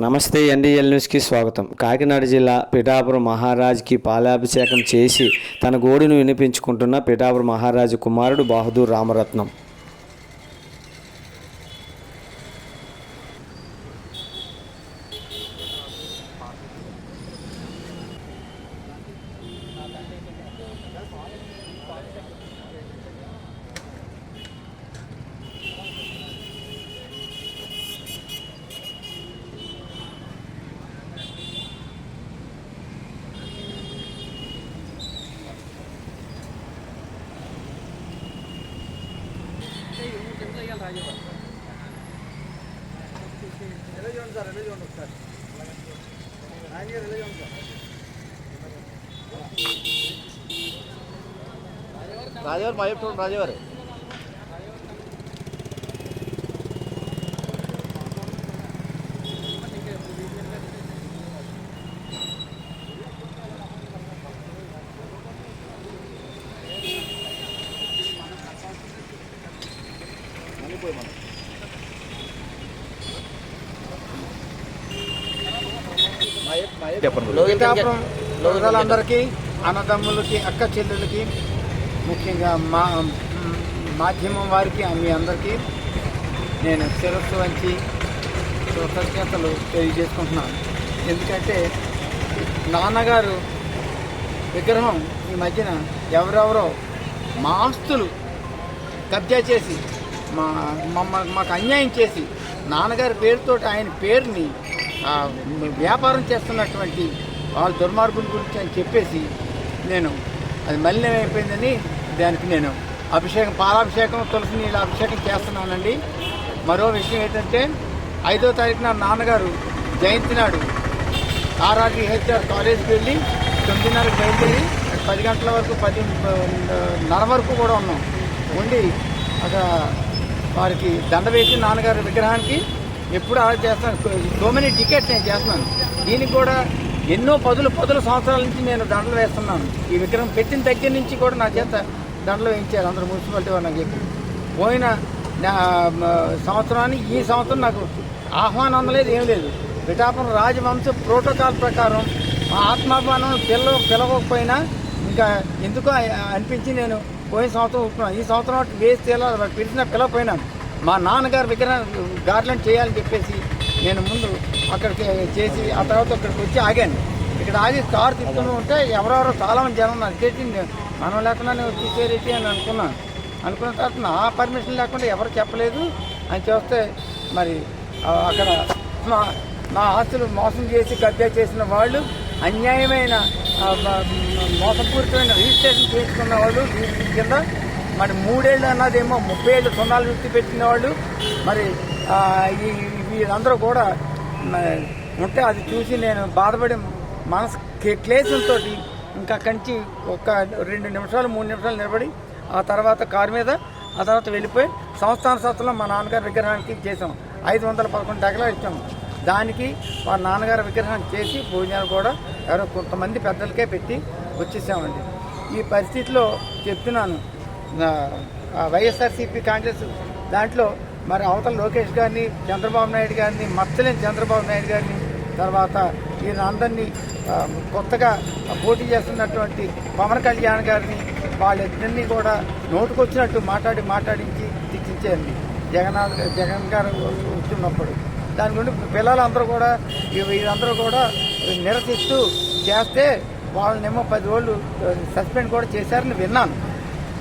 నమస్తే ఎన్డీఎల్ న్యూస్కి స్వాగతం. కాకినాడ జిల్లా పిఠాపురం మహారాజ్కి పాలాభిషేకం చేసి తన గోడును వినిపించుకుంటున్న పిఠాపురం మహారాజు కుమారుడు బహదూర్ రామరత్నం. రాజవారు మా చెప్పు రాజవారు చెప్పండి పిఠాపురం ప్రజలందరికీ అన్నదమ్ములకి అక్క చెల్లెలకి ముఖ్యంగా మా మాధ్యమం వారికి మీ అందరికీ నేను శిరస్సు వంచి కృతజ్ఞతలు తెలియజేసుకుంటున్నాను. ఎందుకంటే నాన్నగారు విగ్రహం ఈ మధ్యన ఎవరెవరో మా ఆస్తులు కబ్జా చేసి మా మమ్మల్ని మాకు అన్యాయం చేసి నాన్నగారి పేరుతో ఆయన పేరుని వ్యాపారం చేస్తున్నటువంటి వాళ్ళ దుర్మార్గుల గురించి అని చెప్పేసి నేను అది మలినం అయిపోయిందని దానికి నేను అభిషేకం పాలాభిషేకం తులసి నీళ్ళ అభిషేకం చేస్తున్నానండి. మరో విషయం ఏంటంటే ఐదో తారీఖున నాన్నగారు జయంతి నాడు ఆర్ఆర్డిహెచ్ఆర్ హెచ్ఆర్ వెళ్ళి తొమ్మిదిన్నరకు బయలుదేరి పది గంటల వరకు పది నర వరకు కూడా ఉన్నాం. ఉండి అక్కడ వారికి దండ వేసి నాన్నగారి విగ్రహానికి ఎప్పుడు అలా చేస్తాను. సో మెనీ టికెట్స్ నేను చేస్తున్నాను. దీనికి కూడా ఎన్నో పదులు పదుల సంవత్సరాల నుంచి నేను దండలు వేస్తున్నాను. ఈ విగ్రహం పెట్టిన దగ్గర నుంచి కూడా నా చేత దండలు వేయించారు అందరూ మున్సిపాలిటీ వాళ్ళు నాకు చెప్పి. పోయిన సంవత్సరానికి సంవత్సరాన్ని ఈ సంవత్సరం నాకు ఆహ్వానం అందలేదు ఏం లేదు. పిఠాపురం రాజవంశ ప్రోటోకాల్ ప్రకారం మా ఆత్మాభిమానం పిల్ల పిలవకపోయినా ఇంకా ఎందుకో అనిపించి నేను పోయిన సంవత్సరం ఒప్పుకున్నాను ఈ సంవత్సరం వేసి తీయాలి పిలిచిన పిలవపోయినాను మా నాన్నగారు విగ్రహం గార్లెండ్ చేయాలని చెప్పేసి నేను ముందు అక్కడికి చేసి ఆ తర్వాత అక్కడికి వచ్చి ఆగాను. ఇక్కడ ఆగి కారు తీసుకుని ఉంటే ఎవరెవరో చాలామంది జనం అడిగేసి మనం లేకుండా నేను వచ్చేసేరేటి అని అనుకున్నాను. అనుకున్న తర్వాత నా పర్మిషన్ లేకుండా ఎవరు చెప్పలేదు. అని చూస్తే మరి అక్కడ మా నా ఆస్తులు మోసం చేసి కబ్జా చేసిన వాళ్ళు అన్యాయమైన మోసపూరితమైన రిజిస్ట్రేషన్ చేసుకున్న వాళ్ళు వీటి కింద మరి మూడేళ్ళు అన్నదేమో ముప్పై ఏళ్ళు సున్నాలు వృత్తి పెట్టిన వాళ్ళు మరి ఆ, ఈ వీరందరూ కూడా ఉంటే అది చూసి నేను బాధపడి మనసు క్లేశంతో ఇంకా కంచి ఒక రెండు నిమిషాలు మూడు నిమిషాలు నిలబడి ఆ తర్వాత కారు మీద ఆ తర్వాత వెళ్ళిపోయి సంస్థాన సత్తలో మా నాన్నగారి విగ్రహానికి చేసాం ఐదు వందల పదకొండు డగలా ఇచ్చాము దానికి మా నాన్నగారి విగ్రహం చేసి భోజనాలు కూడా ఎవరో కొంతమంది పెద్దలకే పెట్టి వచ్చేసామండి. ఈ పరిస్థితిలో చెప్తున్నాను వైఎస్ఆర్సీపీ కాంగ్రెస్ దాంట్లో మరి అవతల లోకేష్ గారిని చంద్రబాబు నాయుడు గారిని మచ్చలేని చంద్రబాబు నాయుడు గారిని తర్వాత ఈయన అందరినీ కొత్తగా పోటీ చేస్తున్నటువంటి పవన్ కళ్యాణ్ గారిని వాళ్ళిద్దరినీ కూడా నోటుకొచ్చినట్టు మాట్లాడి మాట్లాడించి తెచ్చించేయండి జగన్నాథ్ జగన్ గారు వచ్చినప్పుడు. దాని గురించి పిల్లలందరూ కూడా ఈ- వీళ్ళందరూ కూడా నిరసిస్తూ చేస్తే వాళ్ళనేమో పది రోజులు సస్పెండ్ కూడా చేశారని విన్నాను.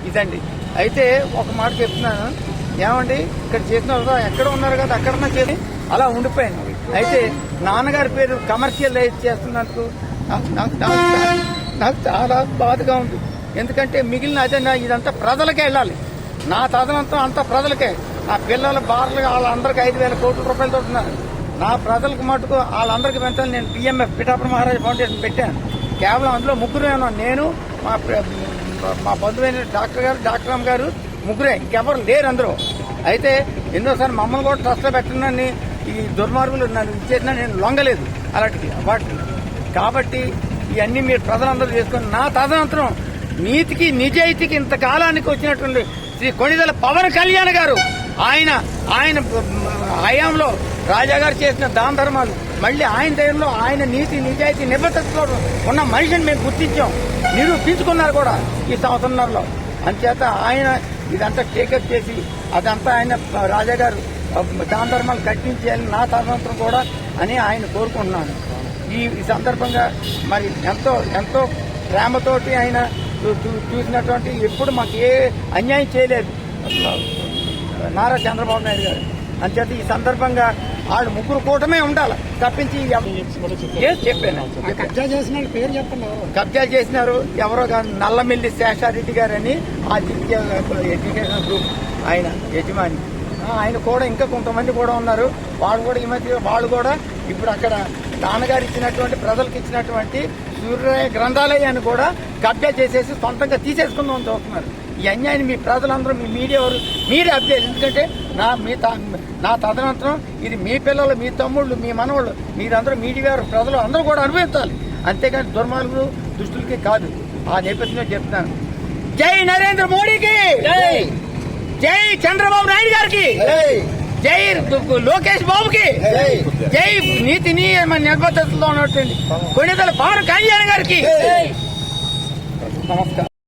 ఇదండి. అయితే ఒక మాట చెప్తున్నాను. ఏమండి? ఇక్కడ చేసిన ఎక్కడ ఉన్నారు కదా అక్కడన్నా చేసి అలా ఉండిపోయింది అయితే నాన్నగారి పేరు కమర్షియల్ చేస్తున్నందుకు నాకు- నాకు- చాలా బాధగా ఉంది. ఎందుకంటే మిగిలిన అదే నా- ఇదంతా ప్రజలకే వెళ్ళాలి. నా తదనంతా అంతా ప్రజలకే. నా పిల్లల బార్లు వాళ్ళందరికీ ఐదు వేల కోట్ల రూపాయలతో ఉన్నారు నా ప్రజలకు మటుకు వాళ్ళందరికీ పెంచాలని నేను పిఎంఎఫ్ పిఠాపురం మహారాజు ఫౌండేషన్ పెట్టాను. కేవలం అందులో ముగ్గురే ఉన్నాం. నేను మా మా బంధువైన డాక్టర్ గారు డాక్టర్ అమ్మ గారు ముగ్గురే. ఇంకెవరు లేరు అందరూ అయితే ఎన్నోసారి మమ్మల్ని కూడా ట్రస్ట్లో పెట్టినని ఈ దుర్మార్గులు నన్ను ఇచ్చేసినా నేను లొంగలేదు అలాంటిది. వాటికి కాబట్టి ఇవన్నీ మీరు ప్రజలందరూ చేసుకుని నా తదనంతరం నీతికి నిజాయితీకి ఇంత కాలానికి వచ్చినటువంటి శ్రీ కొణిదల పవన్ కళ్యాణ్ గారు ఆయన ఆయన హయాంలో రాజాగారు చేసిన దాన ధర్మాలు మళ్ళీ ఆయన దగ్గరలో ఆయన నీతి నిజాయితీ నిబద్ధతతో ఉన్న మనిషిని మేము గుర్తించాం. నిరూపించుకున్నారు కూడా ఈ సంవత్సరంలో. అంచేత ఆయన ఇదంతా టేకప్ చేసి అదంతా ఆయన రాజాగారు దాన ధర్మాలు కట్టించేయాలని నా తదనంతరం కూడా అని ఆయన కోరుకుంటున్నాను. ఈ ఈ సందర్భంగా మరి ఎంతో ఎంతో ప్రేమతోటి ఆయన చూ- చూ- చూసినటువంటి ఎప్పుడు మాకు ఏ అన్యాయం చేయలేదు. నారా చంద్రబాబు నాయుడు గారు. అంచేత ఈ సందర్భంగా వాళ్ళు ముగ్గురు కూటమే ఉండాలి. తప్పించి చెప్పాను? కబ్జా చేసిన పేరు చెప్పండి కబ్జా చేసినారు ఎవరో నల్లమిల్లి శేషారెడ్డి గారని ఆ ఎడ్యుకేషన్ గ్రూప్ ఆయన యజమాని. ఆయన కూడా ఇంకా కొంతమంది కూడా ఉన్నారు. వాళ్ళు కూడా ఈ మధ్య వాళ్ళు కూడా ఇప్పుడు అక్కడ నాన్నగారు ఇచ్చినటువంటి ప్రజలకు ఇచ్చినటువంటి సూర్య గ్రంథాలయాన్ని కూడా కబ్జా చేసేసి సొంతంగా తీసేసుకుందాం చూస్తున్నారు. ఈ అన్యాయాన్ని మీ ప్రజలందరూ మీ మీడియా వారు మీరే అప్డేట్ ఎందుకంటే నా మీ త- నా తదనంతరం ఇది మీ పిల్లలు మీ తమ్ముళ్ళు మీ మనవాళ్ళు మీరందరూ మీడియా వారు ప్రజలు అందరూ కూడా అనుభవించాలి. అంతేగాని దుర్మార్గులు దుష్టులకి కాదు. ఆ నేపథ్యంలో చెప్తున్నాను. జై నరేంద్ర మోడీకి! జై! జై చంద్రబాబు నాయుడు గారికి! జై! లోకేష్ బాబుకి! జై! నీతి నియమ నిర్బద్ధతలో ఉన్నటువంటి కొన్నిదల పవన్ కళ్యాణ్ గారికి! నమస్కారం.